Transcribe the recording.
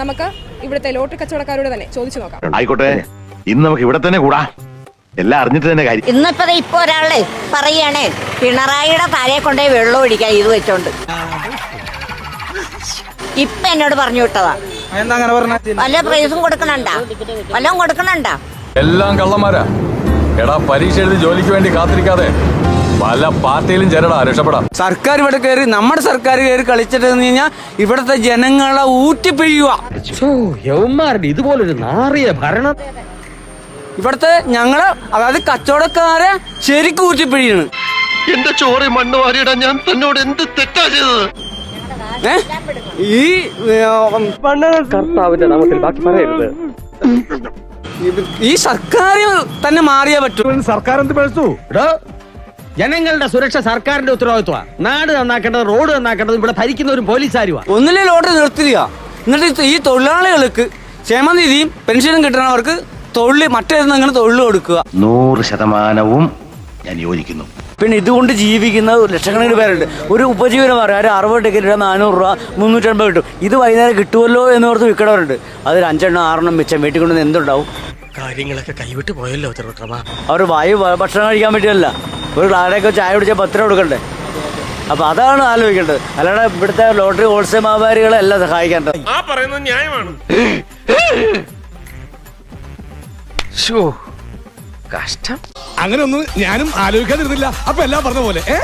നമുക്ക് ഇവിടുത്തെ ലോട്ടറി കച്ചവടക്കാരോട് തന്നെ ചോദിച്ചു നോക്കാം. ആയിക്കോട്ടെ. ഇന്ന് നമുക്ക് ഇവിടെ തന്നെ കൂടാ. എല്ലാം അറിഞ്ഞിട്ട് തന്നെ കാര്യം. ഇന്നിപ്പോ ദേ ഇപ്പൊ ഒരാളെ പറയാണ് പിണറായിയുടെ തലയെ കൊണ്ടേ വെള്ളം ഒഴിക്കാൻ ഇത് വെച്ചോണ്ട്. ഇപ്പൊ എന്നോട് പറഞ്ഞു വിട്ടതാ. എന്താ അങ്ങനെ പറഞ്ഞ? വല്ല പ്രൈസും കൊടുക്കണണ്ട? വല്ലതും കൊടുക്കണണ്ട? എല്ലാം കള്ളന്മാരാ. എടാ പരീക്ഷ എഴുതി ജോലിക്ക് വേണ്ടി കാത്തിരിക്കാതെ. പല പാർട്ടിയിലും ചേരടാ രക്ഷപ്പെടാം. സർക്കാർ ഇവിടെ കയറി നമ്മുടെ സർക്കാർ കയറി കളിച്ചിട്ട് കഴിഞ്ഞാൽ ഇവിടത്തെ ജനങ്ങളെ ഊറ്റിപ്പിഴിയുക. ഇതുപോലൊരു നാറിയ ഭരണം. ഇവിടത്തെ ഞങ്ങൾ അതായത് കച്ചവടക്കാരെ ശരിക്കും ഊറ്റിപ്പിഴിയാണ്. എന്റെ ചോറി മണ്ണ് വാരിയിടാൻ ഞാൻ തന്നോട് എന്ത് തെറ്റാ ചെയ്തത്? ഈ കർത്താവിന്റെ നാമത്തിൽ ബാക്കി പറയരുത്. ഈ സർക്കാർ തന്നെ മാറിയേ പറ്റൂ. സർക്കാർ എന്ത് പഴുത്തു ജനങ്ങളുടെ സുരക്ഷ സർക്കാരിന്റെ ഉത്തരവാദിത്വമാണ് നാട് നന്നാക്കേണ്ടത് റോഡ് നന്നാക്കേണ്ടത് ഇവിടെ ഭരിക്കുന്നവരും ഒരു പോലീസുകാരുവാ ഒന്നിലെ ലോട്ടറി നിർത്തുക എന്നിട്ട് ഈ തൊഴിലാളികൾക്ക് ക്ഷേമനിധിയും പെൻഷനും കിട്ടണവർക്ക് തൊഴിൽ മറ്റേതെങ്കിലും തൊഴിൽ കൊടുക്കുക. നൂറ് ശതമാനവും ഞാൻ യോജിക്കുന്നു. പിന്നെ ഇതുകൊണ്ട് ജീവിക്കുന്ന ലക്ഷക്കണക്കിന് പേരുണ്ട്. ഒരു ഉപജീവനം പറയാം. ഒരു അറുപത് ടിക്കറ്റ് ഇടാൻ നാനൂറ് രൂപ മുന്നൂറ്റമ്പത് കിട്ടും. ഇത് വൈകുന്നേരം കിട്ടുമല്ലോ എന്ന് ഓർത്ത് വിൽക്കണവരുണ്ട്. അതിൽ അഞ്ചെണ്ണം ആറെണ്ണം മിച്ചം വീട്ടിൽ കൊണ്ടുവന്ന് എന്തുണ്ടാവും? കാര്യങ്ങളൊക്കെ കൈവിട്ട് പോയല്ലോ അവർ വായു ഭക്ഷണം കഴിക്കാൻ പറ്റിയല്ല ഒരു ആരെയൊക്കെ ചായ കുടിച്ചാൽ പത്ത് രൂപ കൊടുക്കണ്ടേ? അപ്പൊ അതാണ് ആലോചിക്കേണ്ടത്. അല്ലാതെ ഇവിടുത്തെ ലോട്ടറി ഹോൾസെയിൽ വ്യാപാരികളെ അല്ല സഹായിക്കേണ്ടത്. ആ പറയുന്നത് ന്യായമാണ്. കഷ്ടം. അങ്ങനെ ഒന്നും ഞാനും ആലോചിക്കാതിരുന്നില്ല. അപ്പൊ എല്ലാം പറഞ്ഞ പോലെ ഏ?